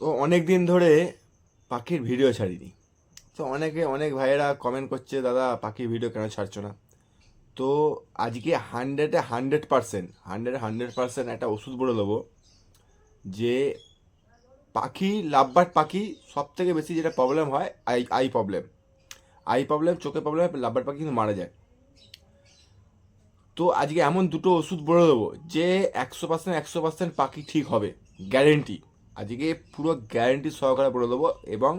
তো অনেক দিন ধরে পাখির ভিডিও ছাড়িনি। তো অনেকে, অনেক ভাইয়েরা কমেন্ট করছে, দাদা, পাখির ভিডিও কেন ছাড়ছো না? তো আজকে হান্ড্রেডে হান্ড্রেড পারসেন্ট হান্ড্রেডে হান্ড্রেড পারসেন্ট একটা ওষুধ বলে দেবো যে পাখি, লাভবার্ড পাখি সব থেকে বেশি যেটা প্রবলেম হয়, eye eye problem eye problem চোখে প্রবলেম লাভবার্ড পাখি কিন্তু মারা যায়। তো আজকে এমন দুটো ওষুধ বলে দেবো যে একশো পার্সেন্ট একশো পার্সেন্ট পাখি ঠিক হবে গ্যারেন্টি আজকে পুরো গ্যারেন্টি সহকারে বলে দেবো এবং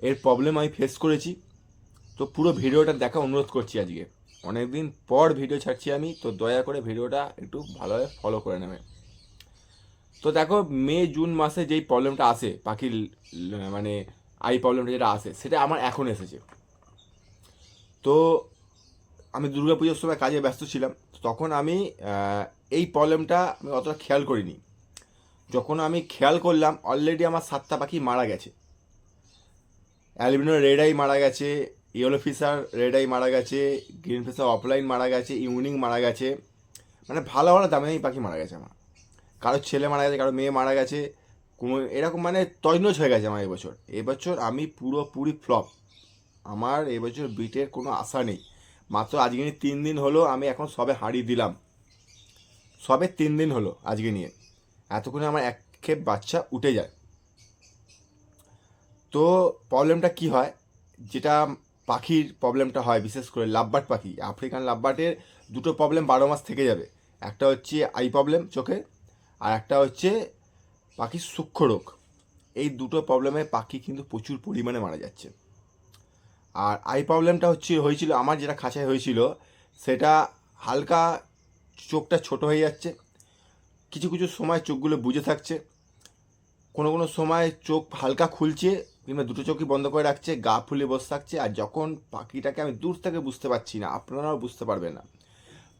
এর প্রবলেম আমি ফেস করেছি। তো পুরো ভিডিওটা দেখা অনুরোধ করছি আজকে। অনেকদিন পর ভিডিও ছাড়ছি আমি, তো দয়া করে ভিডিওটা একটু ভালোভাবে ফলো করে নেবে। তো দেখো, মে, জুন মাসে যেই প্রবলেমটা আসে পাখির মানে আই প্রবলেমটা যেটা আসে, সেটা আমার এখন এসেছে। তো আমি দুর্গা পুজোর সময় কাজে ব্যস্ত ছিলাম তখন আমি এই প্রবলেমটা আমি অতটা খেয়াল করিনি। যখন আমি খেয়াল করলাম অলরেডি আমার সাতটা পাখি মারা গেছে। অ্যালবিনো রেড আই মারা গেছে ইয়েলো ফিশার রেড আই মারা গেছে গ্রিন ফিসার অফলাইন মারা গেছে ইউনিং মারা গেছে। মানে ভালো ভালো দামি দামি পাখি মারা গেছে আমার। কারোর ছেলে মারা গেছে, কারোর মেয়ে মারা গেছে, কোনো এরকম মানে তজনজ হয়ে গেছে আমার এবছর। এবছর আমি পুরোপুরি ফ্লপ আমার এবছর বিটের কোনো আশা নেই। মাত্র আজকে নিয়ে তিন দিন হলো, আমি এখন সবে হাঁড়ি দিলাম। সবে তিন দিন হলো আজকে নিয়ে। এতক্ষণে আমার এক খেপ বাচ্চা উঠে যায়। তো প্রবলেমটা কি হয়? যেটা পাখির প্রবলেমটা হয়, বিশেষ করে লাভবার্ড পাখি। আফ্রিকান লাভবার্ডের দুটো প্রবলেম বারো মাস থেকে যাবে। একটা হচ্ছে আই প্রবলেম চোখে, আর একটা হচ্ছে পাখির সূক্ষ্ম রোগ। এই দুটো প্রবলেমে পাখি কিন্তু প্রচুর পরিমাণে মারা যাচ্ছে। আর আই প্রবলেমটা হচ্ছে, হয়েছিল, আমার যেটা খাঁচায় হয়েছিল, সেটা হালকা চোখটা ছোট হয়ে যাচ্ছে। কিছু কিছু সময় চোখগুলো বুঝে থাকছে। কোনো কোনো সময় চোখ হালকা খুলছে কিংবা দুটো চোখই বন্ধ করে রাখছে, গা ফুলে বসে থাকছে আর যখন পাখিটাকে আমি দূর থেকে বুঝতে পারছি না, আপনারাও বুঝতে পারবেন না।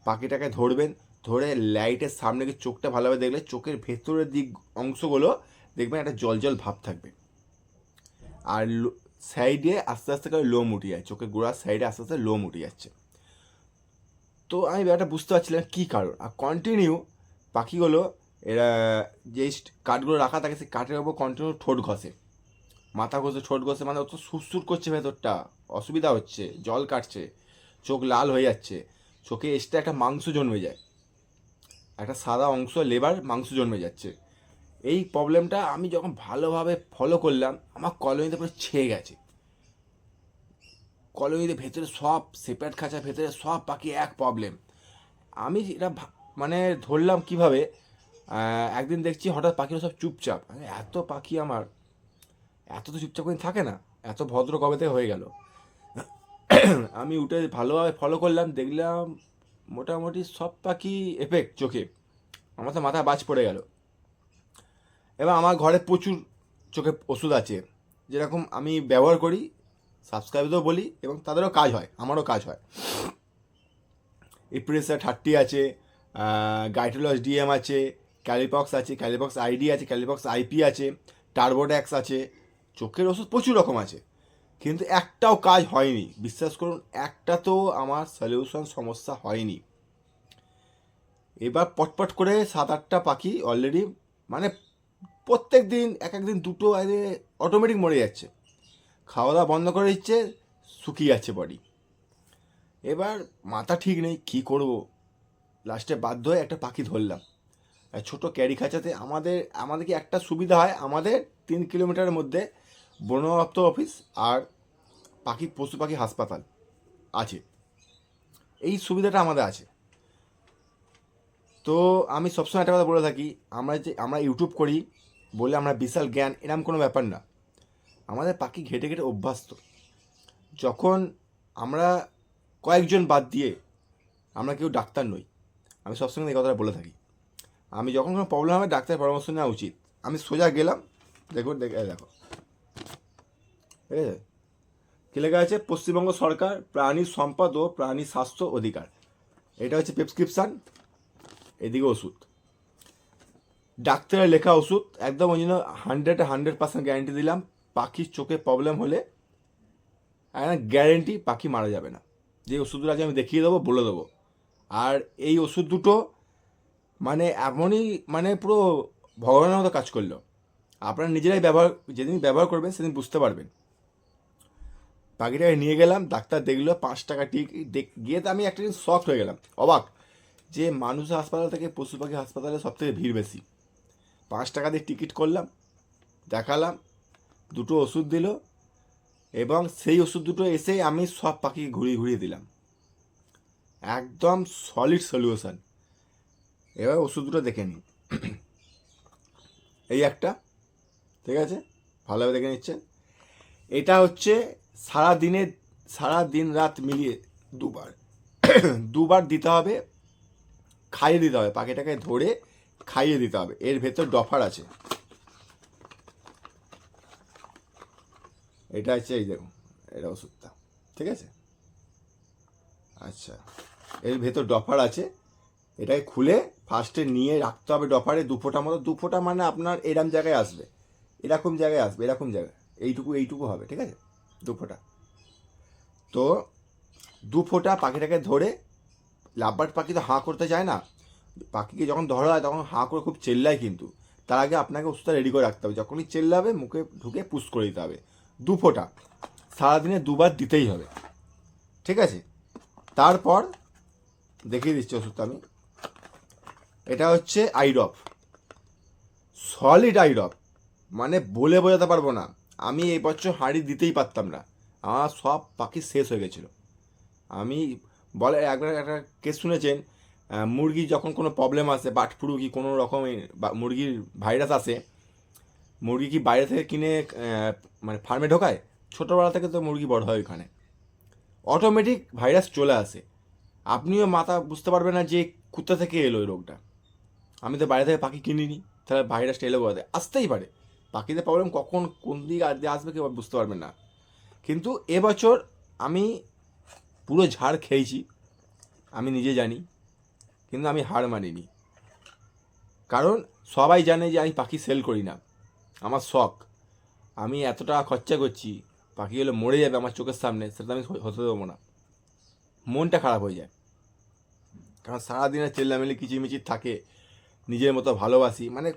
পাখিটাকে ধরবেন, ধরে লাইটের সামনে গিয়ে চোখটা ভালোভাবে দেখলে চোখের ভেতরের দিক অংশগুলো দেখবেন একটা জল জল ভাব থাকবে। আর সাইডে আস্তে আস্তে করে লোম উঠে যায়, চোখের গোড়ার সাইডে আস্তে আস্তে লোম উঠে যাচ্ছে। তো আমি ব্যাপারটা বুঝতে পারছিলাম কী কারণ, আর কন্টিনিউ পাখিগুলো, এরা যে কাঠগুলো রাখা থাকে, সেই কাঠের ওপর কন্টিনিউ ঠোঁট ঘষে। মাথা ঘষে, ঠোঁট ঘষে মানে অত সুরসুর করছে ভেতরটা। অসুবিধা হচ্ছে, জল কাটছে, চোখ লাল হয়ে যাচ্ছে, চোখে এসটা একটা মাংস জন্মে যায়। একটা সাদা অংশ, লেবার মাংস জন্মে যাচ্ছে। এই প্রবলেমটা আমি যখন ভালোভাবে ফলো করলাম, আমার কলোনিতে পুরো ছেয়ে গেছে। কলোনিতে ভেতরে সব সেপারেট খাঁচার ভেতরে সব পাখি এক প্রবলেম আমি এটা মানে ধরলাম কীভাবে একদিন দেখছি হঠাৎ পাখিরা সব চুপচাপ। এত পাখি আমার। এত তো চুপচাপ করে থাকে না। এত ভদ্র কবে থেকে হয়ে গেল। আমি উঠে ভালোভাবে ফলো করলাম, দেখলাম মোটামুটি সব পাখি এফেক্ট চোখে। আমার তো মাথা বাজ পড়ে গেল। এবার আমার ঘরে প্রচুর চোখে ওষুধ আছে। যেরকম আমি ব্যবহার করি সাবস্ক্রাইবদেরও বলি এবং তাদেরও কাজ হয়, আমারও কাজ হয়। ইপ্রেসা থার্টি আছে গাইটোলস ডিএম আছে, ক্যালিপক্স আছে, ক্যালিপক্স আইডি আছে, ক্যালিপক্স আইপি আছে টার্বোড্যাক্স আছে, চোখের ওষুধ প্রচুর রকম আছে। কিন্তু একটাও কাজ হয়নি। বিশ্বাস করুন, একটা তো আমার সলিউশন সমস্যা হয়নি। এবার পটপট করে সাত আটটা পাখি অলরেডি মানে প্রত্যেক দিন, এক এক দিন দুটো অটোমেটিক মরে যাচ্ছে। খাওয়া দাওয়া বন্ধ করে দিচ্ছে, শুকিয়ে যাচ্ছে বডি এবার মাথা ঠিক নেই, কী করব? লাস্টে বাধ্য হয়ে একটা পাখি ধরলাম। ছোটো ক্যারি খাঁচাতে আমাদের আমাদের কি একটা সুবিধা হয়? আমাদের তিন কিলোমিটারের মধ্যে বন দপ্তর অফিস আর পাখি, পশু পাখি হাসপাতাল আছে। এই সুবিধাটা আমাদের আছে। তো আমি সবসময় একটা কথা বলে থাকি, আমরা যে, আমরা ইউটিউব করি বলে আমরা বিশাল জ্ঞান, এরম কোনো ব্যাপার না। আমাদের পাখি ঘেটে ঘেটে অভ্যস্ত। যখন আমরা কয়েকজন বাদ দিয়ে আমরা কেউ ডাক্তার নই আমি সবসময় এই কথাটা বলে থাকি। আমি যখন কোনো প্রবলেম হবে, ডাক্তারের পরামর্শ নেওয়া উচিত। আমি সোজা গেলাম দেখো দেখে দেখো। ঠিক আছে? কী লেখা আছে? পশ্চিমবঙ্গ সরকার প্রাণী সম্পদ ও প্রাণী স্বাস্থ্য অধিকার। এটা হচ্ছে প্রেসক্রিপশান এদিকে ওষুধ। ডাক্তারের লেখা ওষুধ, একদম ওই জন্য হান্ড্রেড হান্ড্রেড পার্সেন্ট গ্যারেন্টি দিলাম, পাখির চোখে প্রবলেম হলে গ্যারেন্টি পাখি মারা যাবে না। যে ওষুধগুলো আছে আমি দেখিয়ে দেবো, বলে দেবো। আর এই ওষুধ দুটো মানে এমনই মানে পুরো ভগবানের মতো কাজ করল। আপনারা নিজেরাই ব্যবহার, যেদিন ব্যবহার করবেন সেদিন বুঝতে পারবেন। পাখিটাকে নিয়ে গেলাম, ডাক্তার দেখল, পাঁচ টাকা দেখ- গিয়ে তো আমি একটা জিনিস শখ হয়ে গেলাম। অবাক যে মানুষ হাসপাতাল থেকে পশু পাখি হাসপাতালে সব থেকে ভিড় বেশি। পাঁচ টাকা দিয়ে টিকিট করলাম, দেখালাম, দুটো ওষুধ দিল এবং সেই ওষুধ দুটো এসে আমি সব পাখিকে ঘুরিয়ে ঘুরিয়ে দিলাম। একদম সলিড সলিউশন এবার ওষুধ দুটো দেখে নিই এই একটা, ঠিক আছে? ভালোভাবে দেখে নিচ্ছেন। এটা হচ্ছে সারা দিনে সারা দিন রাত মিলিয়ে দুবার। দুবার দিতে হবে, খাইয়ে দিতে হবে, পাখিটাকে ধরে খাইয়ে দিতে হবে। এর ভেতর ডফার আছে। এটা হচ্ছে এই দেখুন, এটা ওষুধটা, ঠিক আছে? আচ্ছা। এর ভেতর ডফার আছে। এটাকে খুলে ফার্স্টে নিয়ে রাখতে হবে ডফারে দু ফোঁটা মতো। দু ফোঁটা মানে আপনার এরম জায়গায় আসবে। এরকম জায়গায় আসবে, এরকম জায়গায়। এইটুকু এইটুকু হবে, ঠিক আছে? দু ফোঁটা। তো দু ফোঁটা পাখিটাকে ধরে লাভবার্ড পাখি তো হাঁ করতে চায় না। পাখিকে যখন ধরা হয় তখন হাঁ করে খুব চেল্লায় কিন্তু। তার আগে আপনাকে ওষুধটা রেডি করে রাখতে হবে। যখনই চেল্লাবে মুখে ঢুকে পুশ করে দিতে হবে। দু ফোঁটা। সারাদিনে দুবার দিতেই হবে। ঠিক আছে? তারপর দেখিয়ে দিচ্ছি ওষুধটা আমি। এটা হচ্ছে আইডপ সলিড আইডপ মানে বলে বোঝাতে পারব না। আমি এই বছর হাঁড়ি দিতেই পারতাম না। আমার সব পাখি শেষ হয়ে গেছিল। আমি বলে একবার একটা কেস শুনেছেন মুরগি যখন কোনো প্রবলেম আসে, বাট ফ্লু কি কোনো রকমের বা- মুরগির ভাইরাস আসে, মুরগি কি বাইরে থেকে কিনে মানে ফার্মে ঢোকায়? ছোটোবেলা থেকে তো মুরগি বড় হয় ওখানে অটোমেটিক ভাইরাস চলে আসে। আপনিও মাথা বুঝতে পারবেন না যে কোথা থেকে এলো এই রোগটা। আমি তো বাইরে থেকে পাখি কিনিনি, তাহলে ভাইরাসটা এলো কোথা থেকে? আসতেই পারে। পাখিদের প্রবলেম কখন কোন দিকে আসবে কেউ বুঝতে পারবেন না। কিন্তু এবছর আমি পুরো ঝাড় খেয়েছি, আমি নিজে জানি, কিন্তু আমি হার মানিনি। কারণ সবাই জানে যে আমি পাখি সেল করি না। আমার শখ। আমি এত টাকা খরচা করছি পাখিগুলো মরে যাবে আমার চোখের সামনে, সেটা আমি হতে দেবো না। মনটা খারাপ হয়ে যায়। কারণ সারাদিনের চেল্লামেলি কিচিমিচির থাকে, নিজের মতো ভালোবাসি মানে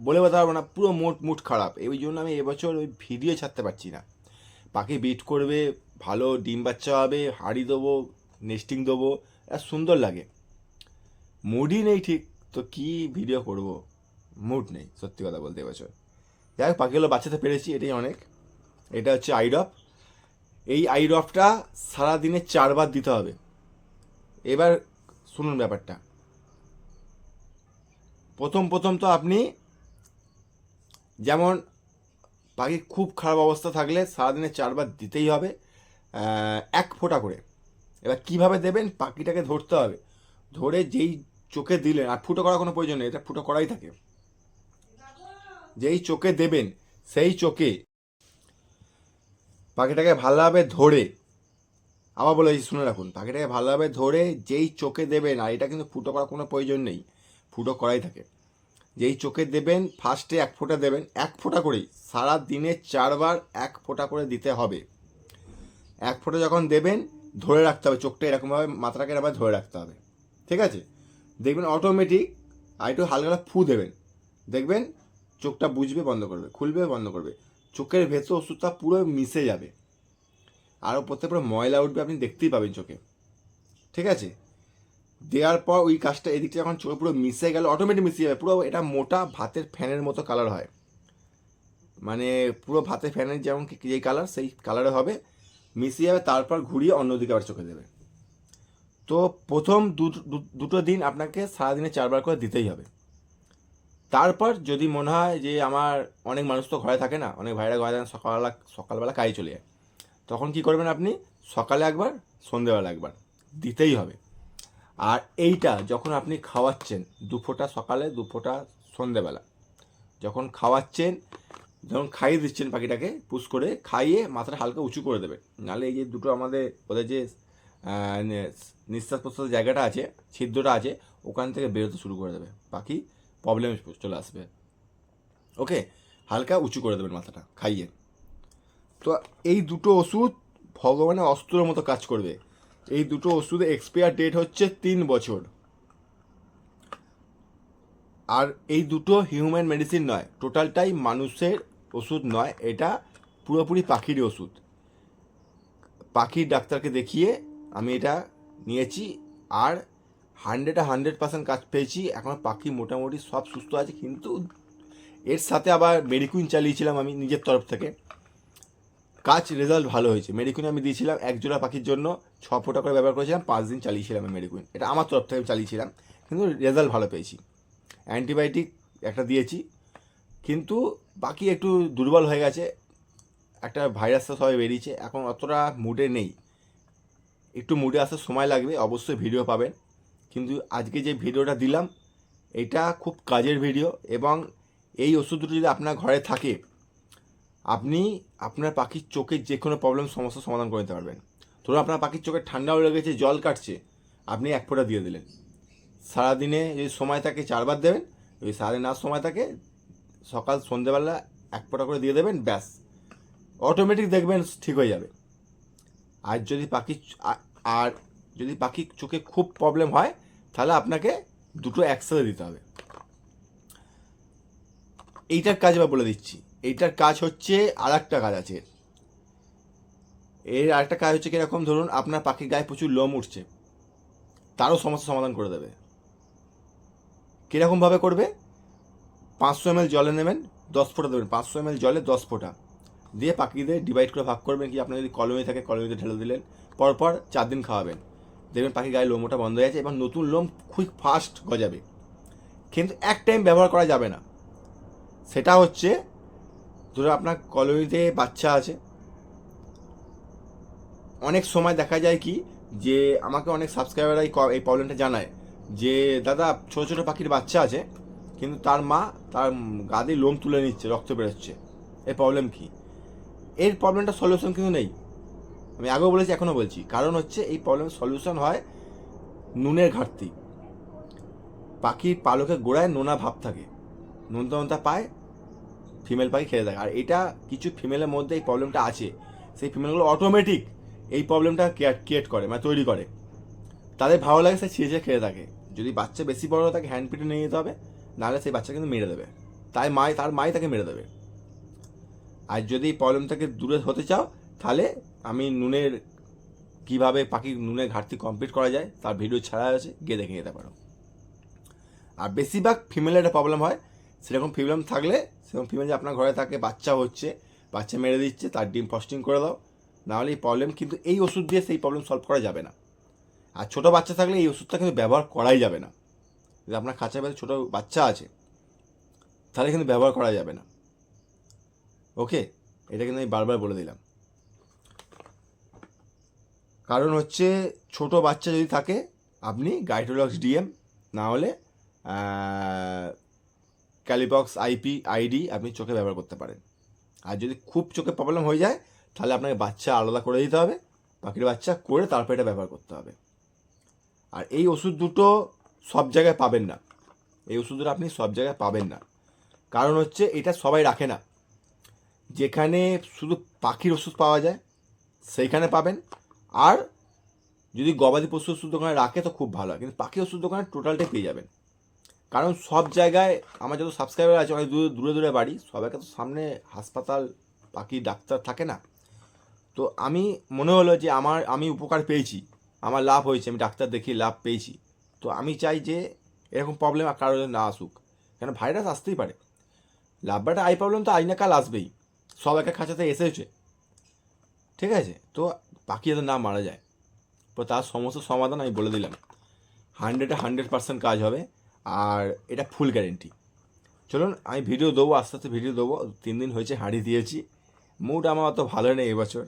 বলে বোঝাতে পারব না, পুরো মুড মুড খারাপ। এই জন্য আমি এবছর ওই ভিডিও ছাড়তে পারছি না। পাখি বিট করবে, ভালো ডিম বাচ্চা হবে, হাড়ি দেবো নেস্টিং দেবো, আর সুন্দর লাগে। মুডই নেই ঠিক, তো কি ভিডিও করব? মুড নেই, সত্যি কথা বলতে এবছর। যাই হোক, পাখিগুলো বাঁচাতে পেরেছি, এটাই অনেক। এটা হচ্ছে আইডপ এই আইডপটা সারাদিনে চারবার দিতে হবে। এবার শুনুন ব্যাপারটা। প্রথম প্রথম তো আপনি যেমন পাখি খুব খারাপ অবস্থা থাকলে সারাদিনে চারবার দিতেই হবে এক ফোঁটা করে। এবার কীভাবে দেবেন? পাখিটাকে ধরতে হবে। ধরে যেই চোখে দিলেন, আর ফুটো করার কোনো প্রয়োজন নেই, এটা ফুটো করাই থাকে। যেই চোখে দেবেন, সেই চোখে পাখিটাকে ভালোভাবে ধরে আবার বলে শুনে রাখুন, পাখিটাকে ভালোভাবে ধরে যেই চোখে দেবেন, আর এটা কিন্তু ফুটো করার কোনো প্রয়োজন নেই, ফুটো করাই থাকে। যেই চোখে দেবেন ফার্স্টে এক ফোঁটা দেবেন, এক ফোঁটা করেই, সারা দিনে চারবার এক ফোঁটা করে দিতে হবে। এক ফোঁটা যখন দেবেন, ধরে রাখতে হবে, চোখটা এরকমভাবে, মাথাটাকে এরকম ধরে রাখতে হবে। ঠিক আছে? দেখবেন অটোমেটিক আর একটু হালকা ফু দেবেন। দেখবেন চোখটা বুঝবে, বন্ধ করবে, খুলবে, বন্ধ করবে। চোখের ভেতর ওষুধটা পুরো মিশে যাবে। আরও প্রত্যেক পুরো ময়লা উঠবে আপনি দেখতেই পাবেন চোখে। ঠিক আছে? দেওয়ার পর ওই কাজটা এদিকটা যখন চোখে পুরো মিশে গেল অটোমেটিক মিশে যাবে। পুরো এটা মোটা ভাতের ফ্যানের মতো কালার হয়। মানে পুরো ভাতের ফ্যানের যেমন যেই কালার সেই কালারে হবে। মিশিয়ে যাবে, তারপর ঘুরিয়ে অন্যদিকে আবার চোখে দেবে। তো প্রথম দুটো দিন আপনাকে সারাদিনে চারবার করে দিতেই হবে। তারপর যদি মনে হয় যে আমার অনেক মানুষ তো ঘরে থাকে না, অনেক ভাইরা ঘরে থাকেন সকালবেলা সকালবেলা কাজে চলে যায়। তখন কি করবেন আপনি? সকালে একবার সন্ধেবেলা একবার। দিতেই হবে। আর এইটা যখন আপনি খাওয়াচ্ছেন দু ফোঁটা সকালে দু ফোঁটা সন্ধেবেলা যখন খাওয়াচ্ছেন, যখন খাইয়ে দিচ্ছেন পাখিটাকে পুশ করে খাইয়ে মাথাটা হালকা উঁচু করে দেবেন। নাহলে এই যে দুটো আমাদের ওদের যে নিঃশ্বাস প্রশ্বাসের জায়গাটা আছে, ছিদ্রটা আছে, ওখান থেকে বেরোতে শুরু করে দেবে। পাখি প্রবলেম চলে আসবে। ওকে? হালকা উঁচু করে দেবেন মাথাটা, খাইয়ে। তো এই দুটো ওষুধ ভগবানের অস্ত্রের মতো কাজ করবে। এই দুটো ওষুধের এক্সপায়ার ডেট হচ্ছে তিন বছর। আর এই দুটো হিউম্যান মেডিসিন নয় টোটালটাই মানুষের ওষুধ নয়, এটা পুরোপুরি পাখির ওষুধ। পাখির ডাক্তারকে দেখিয়ে আমি এটা নিয়েছি, আর হান্ড্রেডে হান্ড্রেড পার্সেন্ট কাজ পেয়েছি, এখন পাখি মোটামুটি সব সুস্থ আছে, কিন্তু এর সাথে আবার মেডিকুইন চালিয়েছিলাম আমি নিজের তরফ থেকে। কাজ রেজাল্ট ভালো হয়েছে। মেডিকুইন আমি দিয়েছিলাম এক জোড়া পাখির জন্য, ছ ফোঁটা করে ব্যবহার করেছিলাম, পাঁচ দিন চালিয়েছিলাম আমি মেডিকুইন এটা আমার তরফ থেকে চালিয়েছিলাম, কিন্তু রেজাল্ট ভালো পেয়েছি। অ্যান্টিবায়োটিক একটা দিয়েছি, কিন্তু বাকি একটু দুর্বল হয়ে গেছে। একটা ভাইরাস তো সবাই বেরিয়েছে, এখন অতটা মুডে নেই। একটু মুডে আসার সময় লাগবে, অবশ্যই ভিডিও পাবেন। কিন্তু আজকে যে ভিডিওটা দিলাম, এটা খুব কাজের ভিডিও এবং এই ওষুধ যদি আপনার ঘরে থাকে আপনি আপনার পাখির চোখের যে কোনো প্রবলেম সমস্যার সমাধান করে দিতে পারবেন। ধরুন আপনার পাখির চোখে ঠান্ডাও লেগেছে জল কাটছে, আপনি এক ফোঁটা দিয়ে দিলেন। সারাদিনে যদি সময় থাকে চারবার দেবেন, যদি সারাদিন আর সময় থাকে, সকাল সন্ধেবেলা এক ফোঁটা করে দিয়ে দেবেন, ব্যাস। অটোমেটিক দেখবেন ঠিক হয়ে যাবে। আর যদি পাখি আর যদি পাখির চোখে খুব প্রবলেম হয়, তাহলে আপনাকে দুটো একসাথে দিতে হবে। এইটার কাজ এবার বলে দিচ্ছি। এইটার কাজ হচ্ছে আর একটা কাজ আছে। এর আরেকটা কাজ হচ্ছে কীরকম? ধরুন আপনার পাখির গায়ে প্রচুর লোম উঠছে। তারও সমস্যা সমাধান করে দেবে। কীরকমভাবে করবে? পাঁচশো এম জলে নেবেন, দশ ফোঁটা দেবেন। পাঁচশো এম জলে দশ ফোঁটা। দিয়ে পাখিদের ডিভাইড করে ভাগ করবেন কি, আপনার যদি কলমে থাকে কলমিতে ঢেলে দিলেন, পরপর চার দিন খাওয়াবেন। দেখবেন পাখির গায়ে লোমোটা বন্ধ হয়ে যাচ্ছে এবং নতুন লোম খুব ফাস্ট গজাবে। কিন্তু এক টাইম ব্যবহার করা যাবে না। সেটা হচ্ছে ধরো আপনার কলোনিতে বাচ্চা আছে। অনেক সময় দেখা যায় কি যে আমাকে অনেক সাবস্ক্রাইবাররা এই প্রবলেমটা জানায় যে, দাদা, ছোটো ছোটো পাখির বাচ্চা আছে, কিন্তু তার মা তার গাদি লোম তুলে নিচ্ছে, রক্ত বেরোচ্ছে। এর প্রবলেম কি? এর প্রবলেমটা সলিউশন কিন্তু নেই। আমি আগেও বলেছি, এখনও বলছি। কারণ হচ্ছে এই প্রবলেম সলিউশন হয় নুনের ঘাটতি। পাখির পালকের গোড়ায় নোনা ভাব থাকে। নোনতা পায় ফিমেল পাখি খেয়ে থাকে। আর এটা কিছু ফিমেলের মধ্যে এই প্রবলেমটা আছে। সেই ফিমেলগুলো অটোমেটিক এই প্রবলেমটা ক্রিয়েট করে মানে তৈরি করে। তাদের ভালো লাগে সে ছিঁড়ে খেয়ে থাকে। যদি বাচ্চা বেশি বড় থাকে হ্যান্ড পিটে নিয়ে যেতে হবে, নাহলে সেই বাচ্চা কিন্তু মেরে দেবে। তাই মাই, তার মাই তাকে মেরে দেবে। আর যদি এই প্রবলেম থেকে দূরে হতে চাও, তাহলে আমি নুনের কীভাবে পাখি নুনের ঘাটতি কমপ্লিট করা যায়, তার ভিডিও ছাড়া আছে, গিয়ে দেখে নিতে পারো। আর বেশিরভাগ ফিমেলের একটা প্রবলেম হয় সেরকম প্রবলেম থাকলে, সেরকম ফিমেল যে আপনার ঘরে থাকে, বাচ্চা হচ্ছে, বাচ্চা মেরে দিচ্ছে, তার ডিম ফস্টিং করে দাও। নাহলে এই প্রবলেম কিন্তু এই ওষুধ দিয়ে সেই প্রবলেম সলভ করা যাবে না। আর ছোটো বাচ্চা থাকলে এই ওষুধটা কিন্তু ব্যবহার করাই যাবে না। যদি আপনার কাছে বাচ্চা ছোটো বাচ্চা আছে, তাহলে কিন্তু ব্যবহার করা যাবে না। ওকে এটা কিন্তু আমি বারবার বলে দিলাম। কারণ হচ্ছে, ছোট বাচ্চা যদি থাকে, আপনি গাইটোলক্স ডিএম না হলে ক্যালিপক্স আইপি আইডি আপনি চোখে ব্যবহার করতে পারেন। আর যদি খুব চোখে প্রবলেম হয়ে যায়, তাহলে আপনাকে বাচ্চা আলাদা করে দিতে হবে পাখির বাচ্চা করে তারপর এটা ব্যবহার করতে হবে। আর এই ওষুধ দুটো সব জায়গায় পাবেন না। এই ওষুধ দুটো আপনি সব জায়গায় পাবেন না। কারণ হচ্ছে এটা সবাই রাখে না। যেখানে শুধু পাখির ওষুধ পাওয়া যায়, সেইখানে পাবেন। আর যদি গবাদি পশু ওষুধ দোকানে রাখে তো খুব ভালো হয়, কিন্তু পাখি ওষুধ দোকানে টোটালটাই পেয়ে যাবেন। কারণ সব জায়গায় আমার যত সাবস্ক্রাইবার আছে, অনেক দূরে দূরে দূরে বাড়ি সবাইকে তো সামনে হাসপাতাল পাখি ডাক্তার থাকে না। তো আমি মনে হলো যে আমার, আমি উপকার পেয়েছি। আমার লাভ হয়েছে, আমি ডাক্তার দেখিয়ে লাভ পেয়েছি। তো আমি চাই যে এরকম প্রবলেম আর কারোর না আসুক। কেন ভাইরাস আসতেই পারে। লাভবাটা আই প্রবলেম তো আজ না কাল আসবেই। সব একটা খাঁচাতে এসেছে। ঠিক আছে? তো পাখি যাতে না মারা যায়। তো তার সমস্ত সমাধান আমি বলে দিলাম। হান্ড্রেডে হান্ড্রেড পার্সেন্ট কাজ হবে। আর এটা ফুল গ্যারেন্টি চলুন, আমি ভিডিও দেবো, আস্তে আস্তে ভিডিও দেবো। তিন দিন হয়েছে, হাঁড়ি দিয়েছি। মুড আমার অত ভালো নেই এবছর।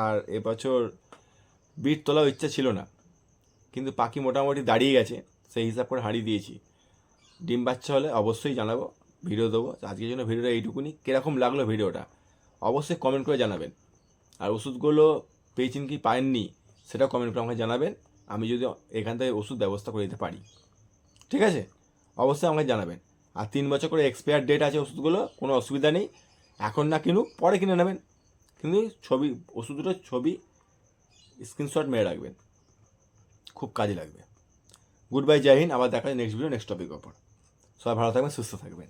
আর এবছর বিট তোলাও ইচ্ছা ছিল না। কিন্তু পাখি মোটামুটি দাঁড়িয়ে গেছে, সেই হিসাব করে হাঁড়ি দিয়েছি। ডিম বাচ্চা হলে অবশ্যই জানাব ভিডিও দেবো। আজকের জন্য ভিডিওটা এইটুকুনি। কীরকম লাগল ভিডিওটা অবশ্যই কমেন্ট করে জানাবেন। আর ওষুধগুলো পেয়েছেন কি পাননি, সেটাও কমেন্ট করে আমাকে জানাবেন। আমি যদি এখান থেকে ওষুধ ব্যবস্থা করে দিতে পারি। ঠিক আছে? অবশ্যই আমাকে জানাবেন। আর তিন বছর করে এক্সপায়ার ডেট আছে ওষুধগুলো, কোনো অসুবিধা নেই। এখন না কিনুক, পরে কিনে নেবেন। কিন্তু ছবি, ওষুধ দুটোর ছবি স্ক্রিনশট মেরে রাখবেন। খুব কাজে লাগবে। গুড বাই জয় হিন্দ। আবার দেখা যায় নেক্সট ভিডিও নেক্সট টপিক ওপর সবাই ভালো থাকবেন, সুস্থ থাকবেন।